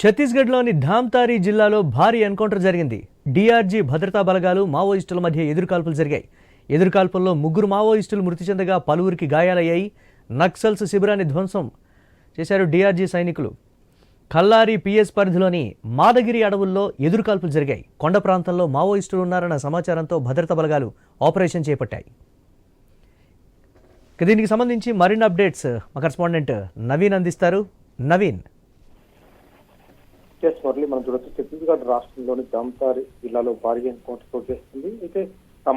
ఛత్తీస్గఢ్లోని ధామ్తారీ జిల్లాలో భారీ ఎన్కౌంటర్ జరిగింది. డిఆర్జీ భద్రతా బలగాలు మావోయిస్టుల మధ్య ఎదురుకాల్పులు జరిగాయి. ఎదురుకాల్పుల్లో ముగ్గురు మావోయిస్టులు మృతి చెందగా పలువురికి గాయాలయ్యాయి. నక్సల్స్ శిబిరాన్ని ధ్వంసం చేశారు డిఆర్జీ సైనికులు. కల్లారి పిఎస్ పరిధిలోని మాదగిరి అడవుల్లో ఎదురుకాల్పులు జరిగాయి. కొండ ప్రాంతంలో మావోయిస్టులు ఉన్నారన్న సమాచారంతో భద్రతా బలగాలు ఆపరేషన్ చేపట్టాయి. దీనికి సంబంధించి మరిన్ని అప్డేట్స్ మా కరస్పాండెంట్ నవీన్ అందిస్తారు. నవీన్ ఎస్ మురళి మనం చూడొచ్చు. ఛత్తీస్గఢ్ రాష్ట్రంలోని జామ్తారి జిల్లాలో భారీ ఎన్కౌంటర్ చోటు చేస్తుంది. అయితే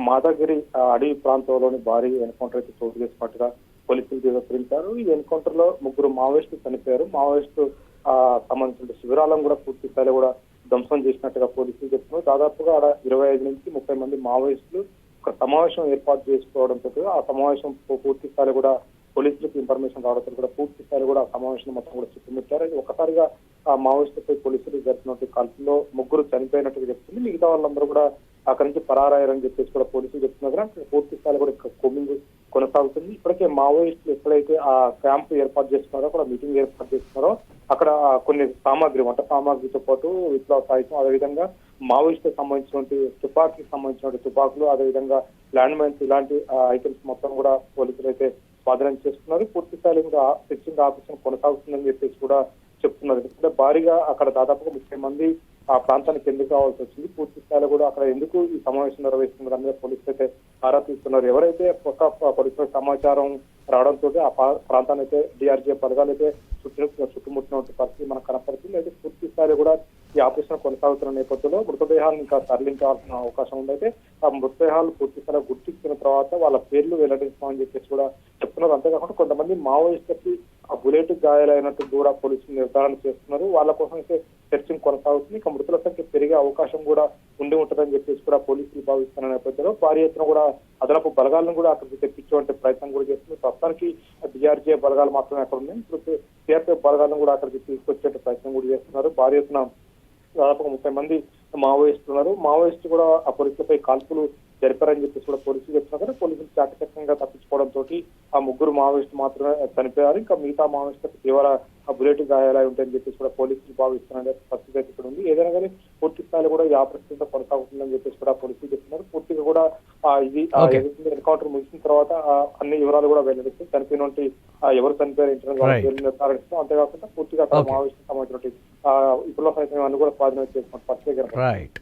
మాదాగిరి అడవి ప్రాంతంలోని భారీ ఎన్కౌంటర్ అయితే చోటు చేసినట్టుగా పోలీసులు ధృవీకరించారు ఈ ఎన్కౌంటర్లో ముగ్గురు మావోయిస్టులు చనిపోయారు. మావోయిస్టు ఆ సంబంధించిన శిబిరాలను కూడా పూర్తి స్థాయిలో కూడా ధ్వంసం చేసినట్టుగా పోలీసులు చెప్తున్నారు. దాదాపుగా ఆడ ఇరవై ఐదు నుంచి ముప్పై మంది మావోయిస్టులు ఒక సమావేశం ఏర్పాటు చేసుకోవడంతో ఆ సమావేశం పూర్తి స్థాయిలో కూడా పోలీసులకు ఇన్ఫర్మేషన్ రావడంతో కూడా పూర్తి స్థాయిలో కూడా ఆ సమావేశం మొత్తం కూడా చుట్టుముట్టారు. ఒకసారిగా మావోయిస్టులపై పోలీసులు జరిపినటువంటి కాల్పుల్లో ముగ్గురు చనిపోయినట్టుగా చెప్తుంది. మిగతా వాళ్ళందరూ కూడా అక్కడి నుంచి పరారయ్యారని చెప్పేసి కూడా పోలీసులు చెప్తున్నారు. అక్కడ పూర్తి స్థాయిలో కూడా కొమ్మింగ్ కొనసాగుతుంది. ఇప్పటికే మావోయిస్టులు ఎక్కడైతే ఆ క్యాంప్ ఏర్పాటు చేస్తున్నారో అక్కడ మీటింగ్ ఏర్పాటు చేస్తున్నారో అక్కడ కొన్ని సామాగ్రి వంట సామాగ్రితో పాటు విప్లవ సాహిత్యం అదేవిధంగా మావోయిస్టులకు సంబంధించినటువంటి తుపాకీకి సంబంధించినటువంటి తుపాకులు అదేవిధంగా ల్యాండ్ మైన్స్ ఇలాంటి ఐటమ్స్ మొత్తం కూడా పోలీసులు అయితే స్వాధీనం చేస్తున్నారు పూర్తి స్థాయిలో కూడా సెర్చింగ్ ఆపరేషన్ కొనసాగుతుందని చెప్పేసి కూడా చెప్తున్నారు. ఎందుకంటే భారీగా అక్కడ దాదాపుగా ముప్పై మంది ఆ ప్రాంతానికి ఎందుకు రావాల్సి వచ్చింది? పూర్తి స్థాయిలో కూడా అక్కడ ఎందుకు ఈ సమావేశం నిర్వహిస్తున్నారు? అనేది పోలీసులు అయితే ఆరా తీస్తున్నారు. ఎవరైతే కొత్త పోలీసుల సమాచారం రావడంతో ఆ పా- ప్రాంతాన్ని అయితే డిఆర్జీ పథకాలు అయితే చుట్టూ చుట్టుముట్టినటువంటి పరిస్థితి మనకు కనపడుతుంది. అయితే పూర్తి స్థాయిలో కూడా ఆపరేషన్ కొనసాగుతున్న నేపథ్యంలో మృతదేహాలను ఇంకా తరలించాల్సిన అవకాశం ఉందైతే ఆ మృతదేహాలు పూర్తి స్థాయిలో గుర్తించిన తర్వాత వాళ్ళ పేర్లు వెల్లడించామని చెప్పేసి కూడా చెప్తున్నారు. అంతేకాకుండా కొంతమంది మావోయిస్టులకి ఆ బుల్లెట్ గాయాలైనట్టు కూడా పోలీసులు నిర్ధారణ చేస్తున్నారు. వాళ్ళ కోసం అయితే సెర్చింగ్ కొనసాగుతుంది. ఇక మృతుల సంఖ్య పెరిగే అవకాశం కూడా ఉండి ఉంటుందని చెప్పేసి కూడా పోలీసులు భావిస్తున్న నేపథ్యంలో భారీ ఎత్తున కూడా అదనపు బలగాలను కూడా అక్కడికి తెప్పించే ప్రయత్నం కూడా చేస్తుంది. ప్రస్తుతానికి డిఆర్జీఏ బలగాలు మాత్రమే అక్కడ ఉన్నాయి. ఇప్పుడు సిఆర్పిఎఫ్ బలగాలను కూడా అక్కడికి తీసుకొచ్చే ప్రయత్నం కూడా చేస్తున్నారు. భారీ ఎత్తున దాదాపు ముప్పై మంది మావోయిస్టులు ఉన్నారు మావోయిస్టు కూడా ఆ పోలీసులపై కాల్పులు జరిపారని చెప్పేసి కూడా పోలీసులు చెప్తున్నారు. కానీ పోలీసులు చాకచక్యంగా తప్పించుకోవడంతో ఆ ముగ్గురు మావోయిస్టు మాత్రమే చనిపోయారు. ఇంకా మిగతా మావోయిస్టులకు తీవ్ర ఆ బుల్లెట్ గాయాలై ఉంటాయని చెప్పేసి కూడా పోలీసులు భావిస్తున్న పరిస్థితి అయితే ఇక్కడ ఉంది. ఏదైనా కానీ పూర్తి స్థాయిలో కూడా ఈ ఆపరేషన్ కొనసాగుతుందని చెప్పేసి కూడా పోలీసులు చెప్తున్నారు. పూర్తిగా కూడా ఆ ఇది ఆ ఎన్కౌంటర్ ముగిసిన తర్వాత ఆ అన్ని వివరాలు కూడా వెల్లడిస్తూ చనిపోయినటువంటి ఆ ఎవరు చనిపోయారు ఇంటర్నల్ అంతేకాకుండా పూర్తిగా అక్కడ. మావోయిస్టు సంబంధించినటువంటి ఆ ఇప్పుడు అన్ని కూడా స్వాధీనం చేసుకున్న పరిస్థితి రైట్